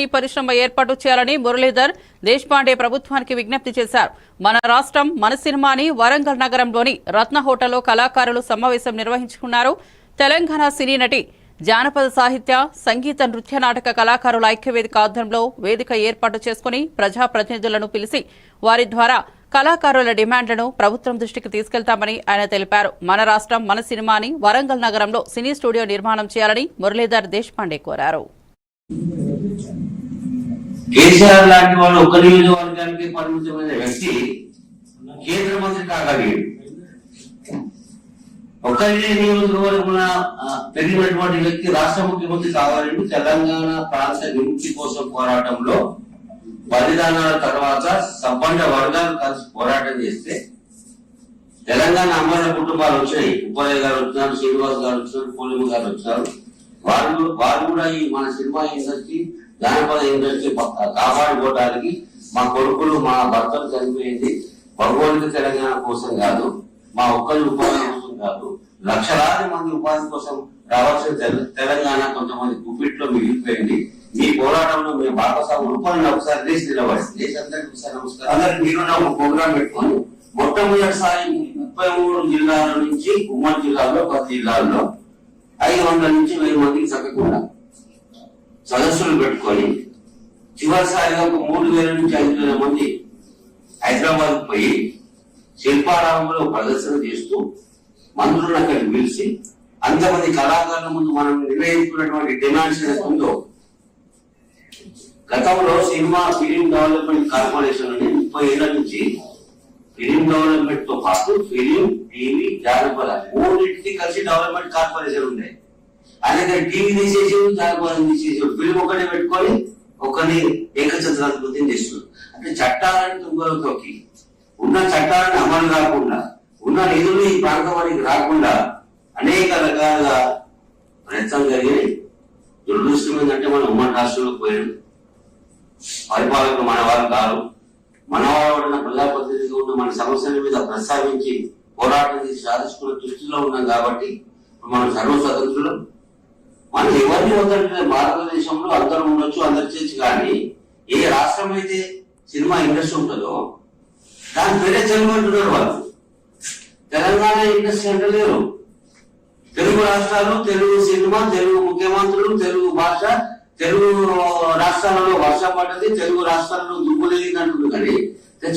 సినీ పరిశ్రమ ఏర్పాటు చేయాలని మురళీధర్ దేశపాండే ప్రభుత్వానికి విజ్ఞప్తి చేశారు. మన రాష్ట్రం మన సినిమాని వరంగల్ నగరంలోని రత్న హోటల్లో కళాకారులు సమావేశం నిర్వహించుకున్నారు. తెలంగాణ సినీ నటి జానపద సాహిత్య సంగీత నృత్య నాటక కళాకారుల ఐక్యవేదిక ఆధ్వర్యంలో వేదిక ఏర్పాటు చేసుకుని ప్రజాప్రతినిధులను పిలిచి వారి ద్వారా కళాకారుల డిమాండ్లను ప్రభుత్వం దృష్టికి తీసుకెళ్తామని ఆయన తెలిపారు. మన రాష్ట్రం మన సినిమాని వరంగల్ నగరంలో సినీ స్టూడియో నిర్మాణం చేయాలని మురళీధర్ దేశపాండే కోరారు. కేసీఆర్ లాంటి వాళ్ళు ఒక్క నియోజకవర్గానికి పరిమితమైన వ్యక్తి కేంద్ర మంత్రి కాగలిగాడు. ఒక్క నియోజకవర్గం పెరిగినటువంటి వ్యక్తి రాష్ట్ర ముఖ్యమంత్రి కావాలని తెలంగాణ ప్రాంత విముక్తి కోసం పోరాటంలో బలిదానాల తర్వాత సంబంధ వర్గాలు కలిసి పోరాటం చేస్తే తెలంగాణ అమర కుటుంబాలు వచ్చాయి. ఉపాధ్యాయ గారు వచ్చినారు శ్రీనివాస్ గారు వచ్చినారు పూర్ణిమ గారు వచ్చినారు. వాళ్ళు వారు కూడా ఈ మన సినిమా ఇండస్ట్రీ జానపద ఇండస్ట్రీ కాపాడుకోవడానికి మా కొడుకులు మా భర్తలు చనిపోయింది. భగవంతుడి తెలంగాణ కోసం కాదు మా ఒక్కరి ఉపాధి కోసం కాదు లక్షలాది మంది ఉపాధి కోసం రావాల్సిన తెలంగాణ కొంతమంది గుప్పిట్లో మిగిలిపోయింది. మీ పోరాటంలో మేము భాగస్వాములు. రూపాయలు ఒకసారి లేచి నిలబడి లేచి ఒకసారి నమస్కారం. అందరికి మీరు ఒక ప్రోగ్రామ్ పెట్టుకొని మొట్టమొదటిసారి ముప్పై మూడు జిల్లాల నుంచి ఉమ్మడి జిల్లాలో పది జిల్లాల్లో ఐదు వందల నుంచి వెయ్యి మందికి చక్కకుండా సదస్సులు పెట్టుకొని చివరిసారిగా ఒక మూడు వేల నుంచి ఐదు వేల మంది హైదరాబాద్ పోయి శిల్పారామంలో ప్రదర్శన చేస్తూ మంత్రులను అక్కడికి పిలిచి అంతమంది కళాకారుల ముందు మనం నిర్ణయించుకున్నటువంటి డిమాండ్స్ ఏదైతే ఉందో గతంలో సినిమా ఫిలిం డెవలప్మెంట్ కార్పొరేషన్ అని ముప్పై ఏళ్ళ నుంచి ఫిలిం డెవలప్మెంట్తో పాటు ఫిలిం టీవీ జానపద మూడింటికి కలిసి డెవలప్మెంట్ కార్పొరేషన్ ఉండే. అలాగే టీవీ తీసేసి జానపదం తీసేసి ఫిలిం ఒకటి పెట్టుకొని ఒకరిని ఏకచంద్రాధిపత్యం చేస్తున్నారు. అంటే చట్టాలను తుంగలో తొక్కి ఉన్న చట్టాలను అమలు కాకుండా ఉన్న నిధులు ఈ ప్రాంతానికి రాకుండా అనేక రకాలుగా ప్రయత్నం జరిగాయి. దురదృష్టం ఏంటంటే మనం ఉమ్మడి రాష్ట్రంలో పోయాం. పరిపాలకులు మన వారు కారు. మనవాడన వారు ప్రజాప్రతినిధిగా ఉన్న మన సమస్యల మీద ప్రస్తావించి పోరాటం చేసి సాధించుకున్న దృష్టిలో ఉన్నాం కాబట్టి మనం సర్వ స్వతంత్రులు. మనం ఎవరిని వదలట్లేదు? భారతదేశంలో అందరూ ఉండొచ్చు అందరు చేయొచ్చు కానీ ఏ రాష్ట్రం అయితే సినిమా ఇండస్ట్రీ ఉంటుందో దాని పేరే తెలుగు అంటున్నారు వాళ్ళు. తెలంగాణ ఇండస్ట్రీ అంటే లేరు తెలుగు రాష్ట్రాలు తెలుగు సినిమా తెలుగు ముఖ్యమంత్రులు తెలుగు భాష తెలుగు రాష్ట్రాలలో వర్షం పడ్డది తెలుగు రాష్ట్రాలలో దుబ్బులేదు అంటుంది కానీ